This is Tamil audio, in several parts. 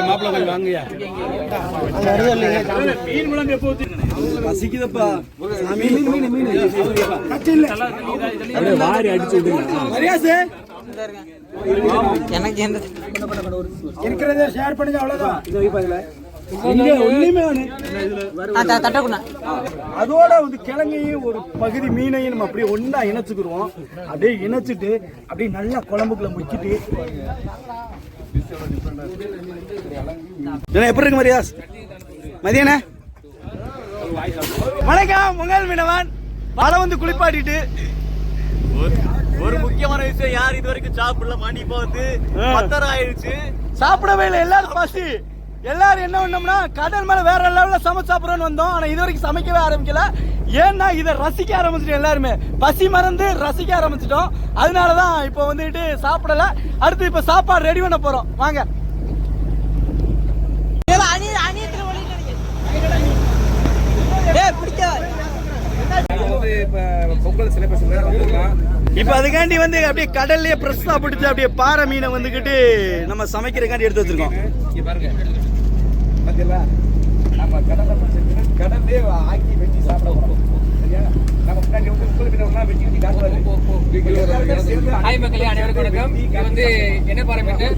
மாப்பிள்ள போய் வாங்கயா பசிக்குதப்பா சாமி அப்படியே வாரி அடிச்சு விடுங்க மரியாசே எனக்கு இருக்கிறத ஷேர் பண்ணுங்க அவ்வளவுதான் அதோட வந்து கிழங்கையும் ஒரு பகுதி மீனையும் நம்ம அப்படியே ஒண்ணா இணைச்சுக்கிருவோம். அப்படியே இணைச்சிட்டு அப்படியே நல்லா குழம்புக்குள்ள முக்கிட்டு. எப்படி இருக்கு மரியாஸ்? மதியானே? வணக்கம் உங்கள் மீனவன். மழை வந்து குளிப்பாட்டிட்டு. ஒரு முக்கியமான விஷயம் யார் இது வரைக்கும் சாப்பிடல? மணி இப்போ வந்து பத்தரை ஆயிடுச்சு. சாப்பிடவே இல்லை எல்லாரும் பசி. எல்லாரும் என்ன பண்ணோம்னா கடல் மேல வேற லெவல்ல சமைச்சு சாப்பிடறோம்னு வந்தோம். ஆனா இது வரைக்கும் சமைக்கவே ஆரம்பிக்கல. ஏன்னா இதை ரசிக்க ஆரம்பிச்சிட்டோம் எல்லாருமே. பசி மறந்து ரசிக்க ஆரம்பிச்சிட்டோம். அதனாலதான் இப்போ வந்துட்டு சாப்பிடல. அடுத்து இப்ப சாப்பாடு ரெடி பண்ண போறோம். வாங்க. இப்ப அதுக்காண்டி வந்து அப்படியே கடல்லயே பிரஸ்ஸா பிடிச்சு அப்படியே பாறை மீனை வந்துகிட்டு நம்ம சமைக்கிறதுக்காண்டி எடுத்து வச்சிருக்கோம். நம்ம கடலை கடல்லே ஆக்கி வெட்டி சாப்பிட வரோம் சரியா? நம்ம முன்னாடி வந்து முப்பது வெட்டி வெட்டி இது வந்து என்ன பாரம்பரிய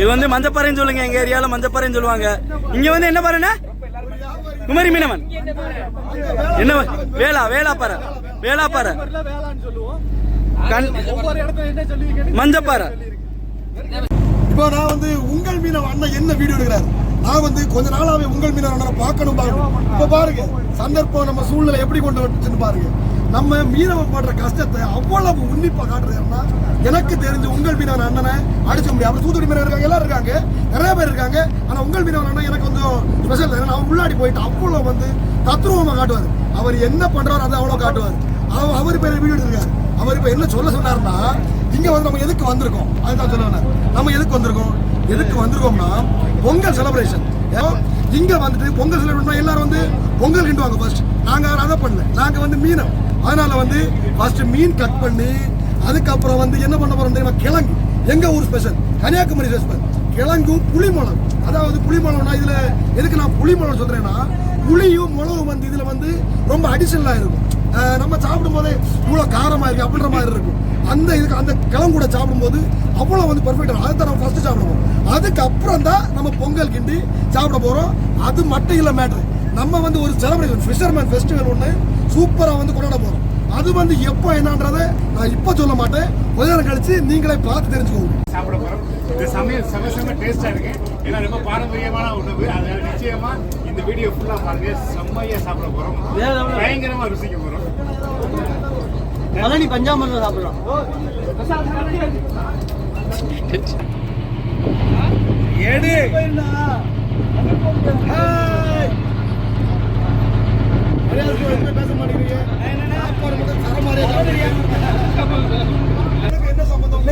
இது வந்து மஞ்சப்பாறைன்னு சொல்லுங்க. எங்க ஏரியால மஞ்சப்பாறைன்னு சொல்லுவாங்க. இங்க வந்து என்ன பாருன்னா குமரி மீனவன். என்ன வேளா வேளாப்பாறை வேளாப்பாறை கண் மஞ்சப்பாறை. இப்போ நான் வந்து உங்கள் மீனவ அண்ணன் என்ன வீடியோ எடுக்கிறாரு? நான் வந்து கொஞ்ச நாளாவே உங்கள் மீனவர்களை அண்ணனை பார்க்கணும் பார்க்கணும் இப்போ பாருங்க சந்தர்ப்பம் நம்ம சூழ்நிலை எப்படி கொண்டு வந்துச்சுன்னு பாருங்க. நம்ம மீனவன் படுற கஷ்டத்தை அவ்வளவு உன்னிப்பா காட்டுறாருன்னா எனக்கு தெரிஞ்சு உங்கள் மீனவன் அண்ணனை அடிச்ச முடியாது. அவர் தூத்துக்குடி மீனவர் இருக்காங்க எல்லாரும் இருக்காங்க நிறைய பேர் இருக்காங்க. ஆனா உங்கள் மீனவன் அண்ணன் எனக்கு கொஞ்சம் ஸ்பெஷல் ஏன்னா அவர் உள்ளாடி போயிட்டு அவ்வளவு வந்து தத்ரூபமா காட்டுவார். அவர் என்ன பண்றாரு அதை அவ்வளவு காட்டுவார். அவர் அவர் பேர் வீடியோ எடுத்திருக்காரு. அவர் இப்ப என்ன சொல்ல சொன்னாருன்னா இங்க வந்து நம்ம எதுக்கு வந்திருக்கோம்? அதுதான் சொல்ல நம்ம எதுக்கு வந்திருக்கோம்? எதுக்கு வந்திருக்கோம்னா பொங்கல் செலப்ரேஷன் இங்க வந்துட்டு பொங்கல் செலிப்ரேஷன் எல்லாரும் வந்து பொங்கல் கிண்டுவாங்க ஃபர்ஸ்ட் நாங்க அதை பண்ணல. நாங்க வந்து மீனம் அதனால வந்து ஃபர்ஸ்ட் மீன் கட் பண்ணி அதுக்கப்புறம் வந்து என்ன பண்ண போறோம் தெரியுமா? கிழங்கு. எங்க ஊர் ஸ்பெஷல் கன்னியாகுமரி ஸ்பெஷல் கிழங்கு புளிமலம் அதாவது புளிமலம்னா இதுல எதுக்கு நான் புளிமலம் சொல்றேன்னா புளியும் மிளகும் வந்து இதுல வந்து ரொம்ப அடிஷனலா இருக்கும். நம்ம சாப்பிடும் போதே இவ்வளவு காரமா இருக்கு அப்படின்ற மாதிரி இருக்கும். அந்த இதுக்கு அந்த கூட சாப்பிடும்போது அவ்வளவு வந்து பெர்ஃபெக்ட் அதை நம்ம ஃபர்ஸ்ட் சாப்பிடுவோம் அதுக்கப்புறம் தான் நம்ம பொங்கல் கிண்டி சாப்பிட போறோம். அது மட்டும் இல்ல மேட்ரு நம்ம வந்து ஒரு செலிப்ரேஷன் ஃபிஷர்மேன் ஃபெஸ்டிவல் ஒன்று சூப்பரா வந்து கொண்டாட போறோம். அது வந்து எப்போ என்னன்றதை நான் இப்போ சொல்ல மாட்டேன். கொஞ்ச நேரம் கழிச்சு நீங்களே பார்த்து தெரிஞ்சுக்கோங்க. சாப்பிட போறோம். இந்த சமையல் செம செம டேஸ்டா இருக்கு. ஏன்னா ரொம்ப பாரம்பரியமான உணவு. அதனால நிச்சயமா இந்த வீடியோ ஃபுல்லா பாருங்க. செம்மையா சாப்பிட போறோம். பயங்கரமா ருசிக்க போறோம். பழனி பஞ்சாமிரம் சாப்பிடலாம். எடு பேச மாட்டேங்கிறீங்க. சாப்பாடு மட்டும் தரமாரியா என்ன சம்பந்தம்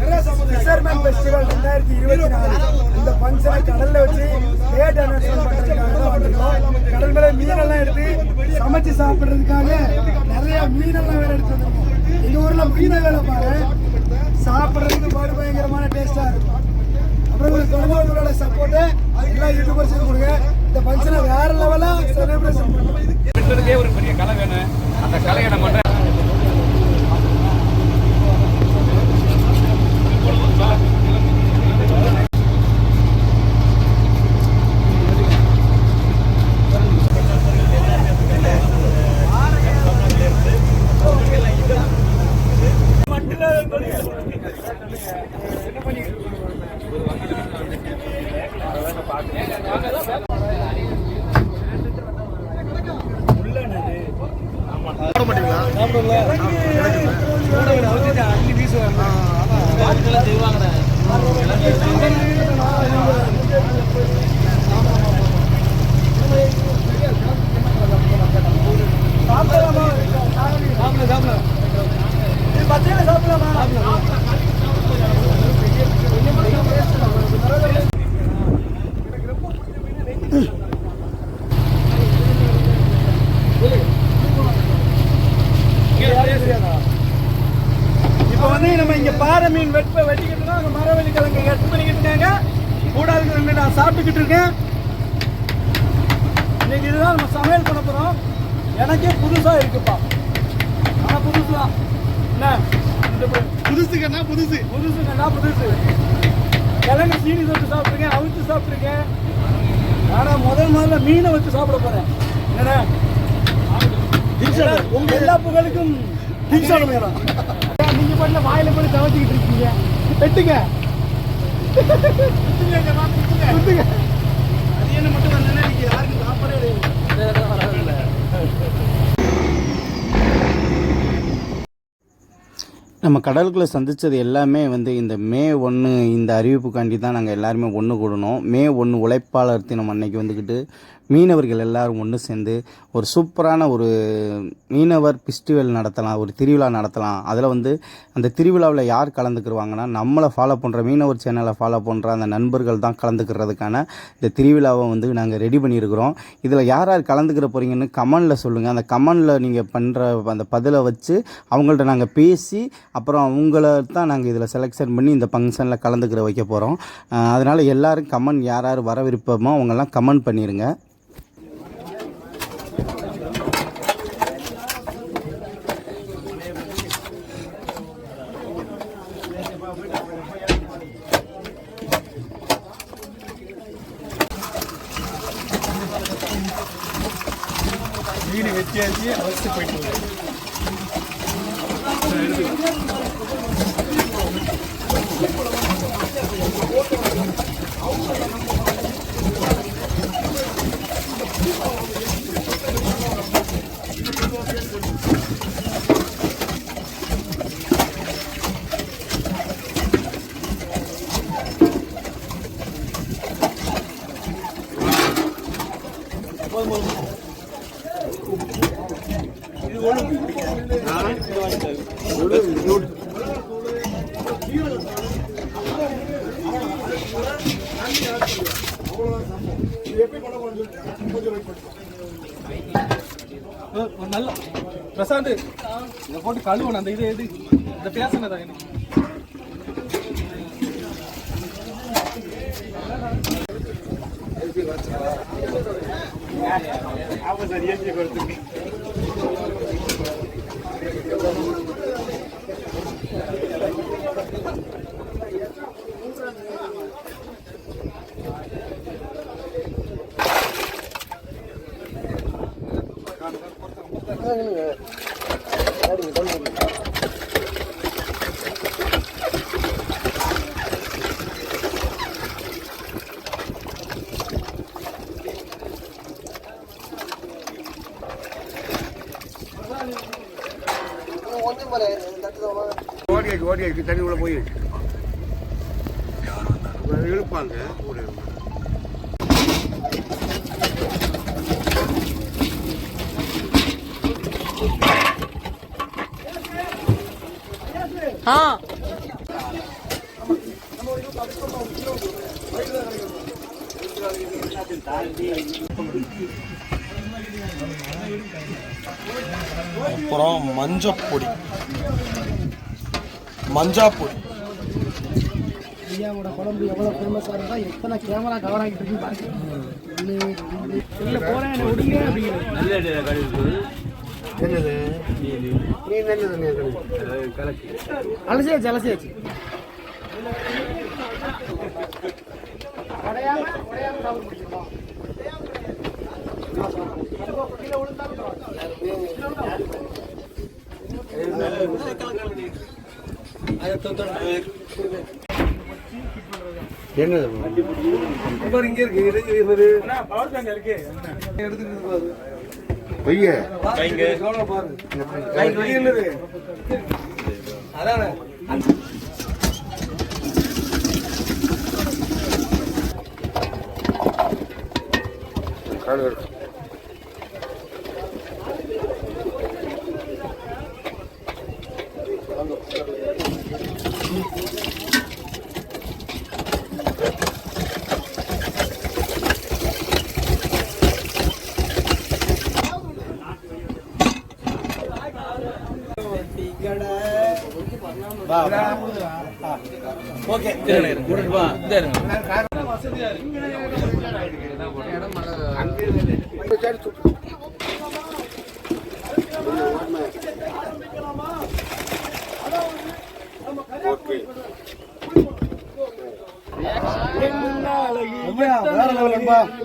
நிறைய சம்பந்தம் ஃபிஷர்மேன் ஃபெஸ்டிவல் ரெண்டாயிரத்தி இருபத்தி நாலு. இந்த ஃபங்க்ஷனை கடல்ல வச்சு டேட் அனௌன்ஸ்மெண்ட் பண்றதுக்காக தான் வந்திருக்கோம். கடல் மேல மீனெல்லாம் எடுத்து சமைச்சு சாப்பிடுறதுக்காக நிறைய மீனெல்லாம் வேற எடுத்து வந்திருக்கோம். எங்கள் ஊர்ல மீனை வேலை பாரு. சாப்பிட்றதுக்கு பாடு பயங்கரமான டேஸ்டா இருக்கும். அப்புறம் உங்களுக்கு தொழிலாளர்களோட சப்போர்ட்டு எல்லா யூடியூபர்ஸுக்கும் கொடுங்க. இந்த ஃபங்க்ஷனை வேற லெவலாக செலிப்ரேஷன் பண்ணுவோம் ஒரு பெரிய கலை வேணும். அந்த கலையை நம்ம சாப்பிடலாமா? சாப்பிடலாம்? சாப்பிடலாம்? சாப்பிடலாமா? சாப்பிடலாம்? வந்து கூட இருக்கிறவங்க நான் சாப்பிட்டுக்கிட்டு இருக்கேன். இன்னைக்கு இதுதான் நம்ம சமையல் பண்ண போறோம். எனக்கே புதுசா இருக்குப்பா. ஆனா புதுசு தான் என்ன புதுசுக்கண்ணா புதுசு புதுசுங்கண்ணா புதுசு? கிழங்கு சீனி தொட்டு சாப்பிட்ருக்கேன் அவிச்சு சாப்பிட்ருக்கேன் ஆனா முதல் முதல்ல மீனை வச்சு சாப்பிட போறேன். என்ன உங்க எல்லா புகழுக்கும் திங்சான மேடம். நீங்க பண்ண வாயில போய் தவச்சிக்கிட்டு இருக்கீங்க. வெட்டுங்க. நம்ம கடலுக்குள்ளே சந்தித்தது எல்லாமே வந்து இந்த மே ஒன்று இந்த அறிவிப்புக்காண்டி தான் நாங்கள் எல்லாருமே ஒன்று கூடணும். மே ஒன்று உழைப்பாளர் தினம் அன்னைக்கு வந்துக்கிட்டு மீனவர்கள் எல்லாரும் ஒன்று சேர்ந்து ஒரு சூப்பரான ஒரு மீனவர் ஃபெஸ்டிவல் நடத்தலாம் ஒரு திருவிழா நடத்தலாம். அதில் வந்து அந்த திருவிழாவில் யார் கலந்துக்கிருவாங்கன்னா நம்மளை ஃபாலோ பண்ணுற மீனவர் சேனலை ஃபாலோ பண்ணுற அந்த நண்பர்கள் தான் கலந்துக்கிறதுக்கான இந்த திருவிழாவை வந்து நாங்கள் ரெடி பண்ணியிருக்கிறோம். இதில் யார் யார் கலந்துக்கிற போகிறீங்கன்னு கமெண்டில் சொல்லுங்கள் அந்த கமெண்டில் நீங்கள் பண்ணுற அந்த பதிலை வச்சு அவங்கள்ட்ட நாங்கள் பேசி அப்புறம் அவங்கள தான் நாங்கள் இதில் செலெக்ஷன் பண்ணி இந்த ஃபங்க்ஷனில் கலந்துக்கிற வைக்க போகிறோம் அதனால் எல்லாரும் கமெண்ட் யார் யார் வர விருப்பமோ அவங்கெல்லாம் கமெண்ட் பண்ணிடுங்க மீன் வெட்டியாச்சு அவசியம் போயிட்டு வருது. நல்ல உட்காந்து இதை போட்டு கழுவணும். அந்த இது எது இந்த பேசினதா எனக்கு ஆபத்து ஏற்றி கொடுத்துருக்கேன் ஓடியாச்சு ஓடியாச்சு தண்ணி உள்ள போய் இழுப்பாங்க. கூட ஆ. அப்புறம் மஞ்சப்பொடி. மஞ்சாப்பொடி ஐயாவோட குழம்பு எவ்வளவு ஃபேமஸா இருந்தா எத்தனை கேமரா கவர் ஆகிட்டு இருக்கு பாருங்க. போறேன் என்னை விடுங்க என்னது? நீ நல்லது அலசியாச்சு அலசியாச்சு. என்னது? இங்க இருக்கு இது பவர் பேங்க் இருக்கு. பொய்ய அதானே? ஓகே இருங்க இருங்க.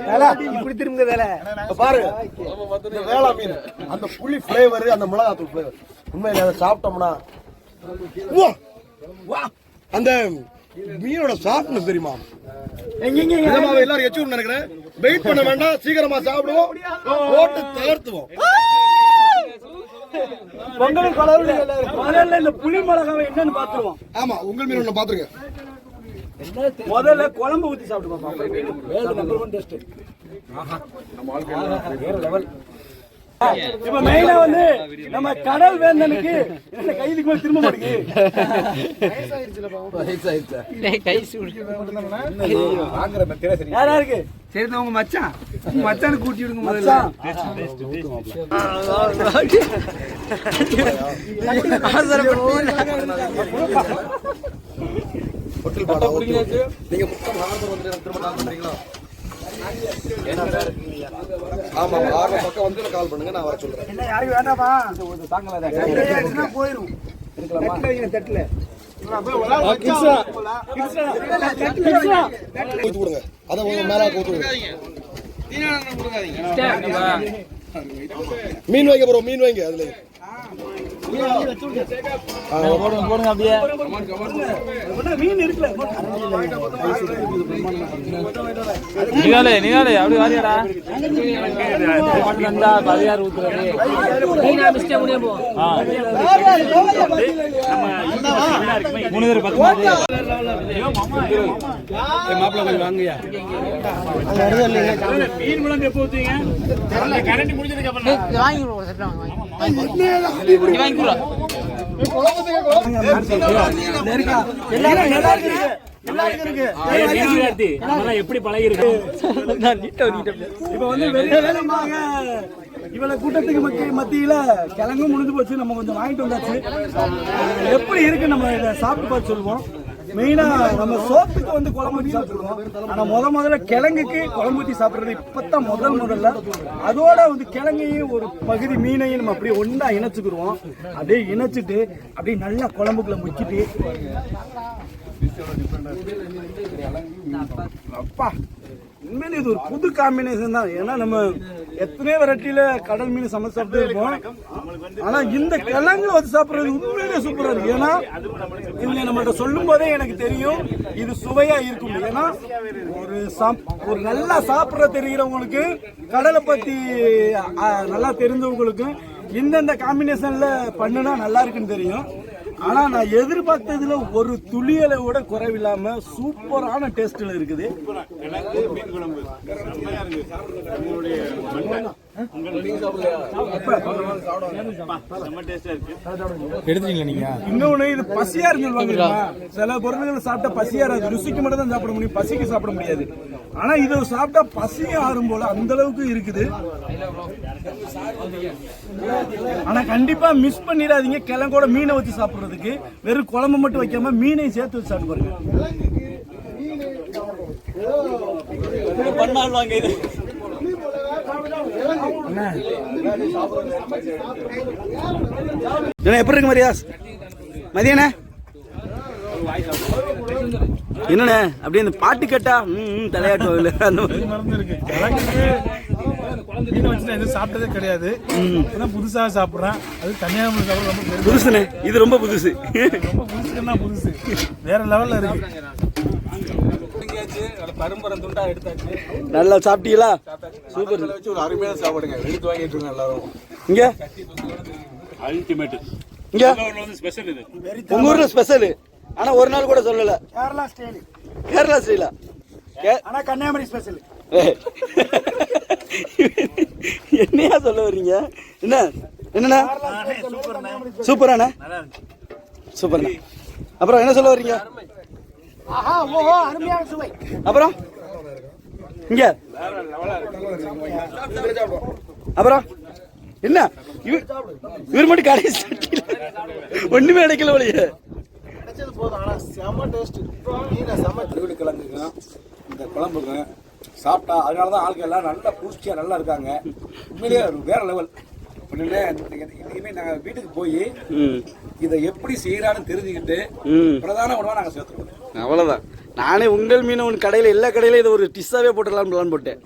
வேலை, இப்படி திரும்ப வேலை இப்ப வேலை இந்த வேளா மீன் அந்த புளி ஃபிளேவர் அந்த மிளகாத்தூள் ஃபிளேவர் உண்மையில அதை சாப்பிட்டோம்னா வா, வா. அந்த மீனோட சாப்பிட்டு தெரியுமா? எல்லாரும் எச்சு நினைக்கிறேன். வெயிட் பண்ண வேண்டாம் சீக்கிரமா சாப்பிடுவோம். போட்டு தகர்த்துவோம் பொங்கலும் கலர்ல முதல்ல இந்த புளி மிளகாவை என்னன்னு பாத்துருவோம் ஆமா உங்கள் மீன் ஒண்ணு பாத்துருங்க முதல்ல குழம்பு ஊத்தி சாப்பிட்டு இப்ப மெயினா வந்து நம்ம கடல் வேந்தனுக்கு என்ன கைதுக்கு மேல திரும்ப மாட்டேங்குது. யாரா இருக்கு சரி உங்க மச்சான். கூட்டி விடுங்க மச்சான். ஹோட்டல் பாடா ஓகே. நீங்க எனக்கு திரும்ப பண்றீங்களா? ஆமா ஆறு பக்கம் வந்து கால் பண்ணுங்க நான் வர சொல்றேன். என்ன யாருக்கு வேண்டாமா? தாங்கல போயிரும். தட்டுல. வைங்க, தட்டுல அதை மேல மீன் வைங்க ப்ரோ மீன் வைங்க அதுல. மீன் இருக்குல்ல நிகாலே நிகாலே அப்படி வாரியாடா. வந்தா பதினாறு ஊத்துறது. மூணு பேர் பத்து மாப்பிள்ள கொஞ்சம் வாங்கயா மீன் குழம்பு எப்போ ஊத்துவீங்க கரண்ட் முடிஞ்சதுக்கு அப்புறம் வாங்கி எப்படி பழகி இருக்கு இப்ப வந்து வெளியிலமாக இவ்வளவு கூட்டத்துக்கு மத்திய மத்தியில கிழங்கும் முடிஞ்சு போச்சு. நம்ம கொஞ்சம் வாங்கிட்டு வந்தாச்சு. எப்படி இருக்கு நம்ம இதை சாப்பிட்டு பார்த்து சொல்லுவோம். மெயினா நம்ம சோத்துக்கு வந்து குழம்பு ஊற்றி சாப்பிடுவோம் ஆனா முத முதல்ல கிழங்குக்கு குழம்பு சாப்பிட்றது சாப்பிடுறது இப்பதான் முதல் முதல்ல. அதோட வந்து கிழங்கையும் ஒரு பகுதி மீனையும் நம்ம அப்படியே ஒன்றா இணைச்சுக்கிடுவோம் அப்படியே இணைச்சிட்டு அப்படியே நல்லா குழம்புக்குள்ள முக்கிட்டு. அப்பா. உண்மையிலே இது ஒரு புது காம்பினேஷன் தான். ஏன்னா நம்ம எத்தனையோ வெரைட்டியில கடல் மீன் சமைச்சு சாப்பிட்டு இருப்போம். ஆனா இந்த கிழங்குல வந்து சாப்பிடுறது உண்மையிலே சூப்பரா இருக்கு. ஏன்னா இவங்க நம்மள்ட்ட சொல்லும் போதே எனக்கு தெரியும் இது சுவையா இருக்கும். ஏன்னா ஒரு ஒரு நல்லா சாப்பிட தெரிகிறவங்களுக்கு கடலை பத்தி நல்லா தெரிஞ்சவங்களுக்கு இந்தந்த காம்பினேஷன்ல பண்ணுனா நல்லா இருக்குன்னு தெரியும். ஆனா நான் எதிர்பார்த்ததுல ஒரு துளியலை விட குறைவில்லாம சூப்பரான டேஸ்ட்ல இருக்குது. எடுத்துட்டீங்களா நீங்க? இன்னொன்னு இது பசியா தெரியுமா? சில பொருட்கள் சாப்பிட்டா பசியா இருக்கு ருசிக்கு மட்டும் தான் சாப்பிட முடியும் பசிக்கு சாப்பிட முடியாது. ஆனா இது சாப்பிட்டா பசியும் ஆறும் போல அந்த அளவுக்கு இருக்குது. ஆனா கண்டிப்பா மிஸ் பண்ணிடாதீங்க. கிழங்கோட மீனை வச்சு சாப்பிடுறதுக்கு. வெறும் குழம்பு மட்டும் வைக்காம மீனையும் சேர்த்து வச்சு இது. எப்படி இருக்கு மரியாஸ்? மதியானே? என்னண்ணே? அப்படியே அந்த பாட்டு கேட்டா ம் அந்த வச்சு நான் எதுவும் சாப்பிட்டதே கிடையாது. இப்பதான் புதுசா சாப்பிடுறேன். அது கன்னியாகுமரி சாப்பிட ரொம்ப. புதுசுண்ணே. இது ரொம்ப புதுசு. ரொம்ப புதுசுன்னா புதுசு. வேற லெவல்ல இருக்கு. பரும்பரம் துண்டா எடுத்தாச்சு நல்லா சாப்பிட்டீங்களா? சூப்பர். வச்சு ஒரு அருமையான சாப்பாடுங்க. எடுத்து வாங்கிட்டு இருக்கோம் எல்லாரும். இங்க? அல்டிமேட் இங்க? வந்து ஸ்பெஷல் இது. உங்க ஊர்ல ஸ்பெஷல் ஆனா ஒரு நாள் கூட சொல்லல. கேரளா ஸ்டைல். கேரளா ஸ்டைலா? ஆனா கன்னியாகுமரி ஸ்பெஷல் என்னையா சொல்ல வர்றீங்க? என்ன? என்னண்ணா? சூப்பராண்ணா. சூப்பர்ண்ணா? அப்புறம் என்ன சொல்ல வர்றீங்க? அப்புறம்? இங்க. அப்புறம்? என்ன? இவ- இவர் மட்டும் கடைசி ஒண்ணுமே கிடைக்கல வழியே கிடைச்சது போதும் ஆனா செம டேஸ்ட் மீனை செம திருவிழு கிழங்குங்க இந்த குழம்புங்க சாப்பிட்டா அதனால தான் ஆளுங்க எல்லாம் நல்லா பூச்சியாக நல்லா இருக்காங்க. உண்மையிலேயே வேற லெவல் இனிமேல் நாங்கள் வீட்டுக்கு போய் இதை எப்படி செய்யறான்னு தெரிஞ்சுக்கிட்டு பிரதான உணவாக நாங்கள் சேர்த்துருவோம் அவ்வளவுதான். நானே உங்கள் மீன் ஒன்று கடையில் எல்லா கடையிலும் இதை ஒரு டிஷ்ஷாவே போட்டுடலாம்னு பிளான் போட்டேன்.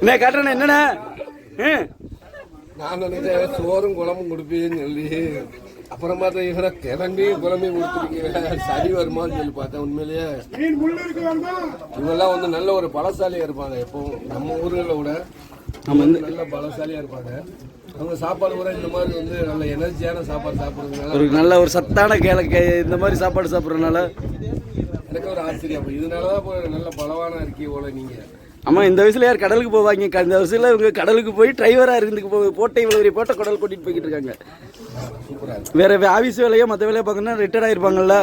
என்ன காட்டுறேண்ணே என்னண்ணே? ம். நான் நினைச்சேன் சோறும் குழம்பும் கொடுப்பேன்னு சொல்லி. அப்புறம் பார்த்தா இவரை கிளம்பி குழம்பி கொடுத்துருக்கீங்க. சரி வருமான்னு சொல்லி பார்த்தேன். உண்மையிலேயே இவங்கெல்லாம் வந்து நல்ல ஒரு பலசாலியா இருப்பாங்க. எப்பவும் நம்ம ஊர்களில் விட நம்ம வந்து நல்ல பலசாலியா இருப்பாங்க. அவங்க சாப்பாடு கூட இந்த மாதிரி வந்து நல்ல எனர்ஜியான சாப்பாடு சாப்பிடுறதுனால ஒரு நல்ல ஒரு சத்தான கேள கே- இந்த மாதிரி சாப்பாடு சாப்பிட்றதுனால எனக்கு ஒரு ஆச்சரியம். அப்ப இதனாலதான் இப்போ நல்ல பலவானா இருக்கீங்க போல நீங்க. ஆமாம் இந்த வயசில் யார் கடலுக்கு போவாங்க? இந்த வயசில் இவங்க கடலுக்கு போய் டிரைவராக இருந்து போ- போட்டை இவ்வளோ போட்ட போட்டை கடல் கூட்டிகிட்டு போய்கிட்டு இருக்காங்க. வேறு ஆஃபீஸ் வேலையோ மற்ற வேலையோ பார்க்கணுன்னா ரிட்டையர்ட் ஆயிருப்பாங்கல்ல?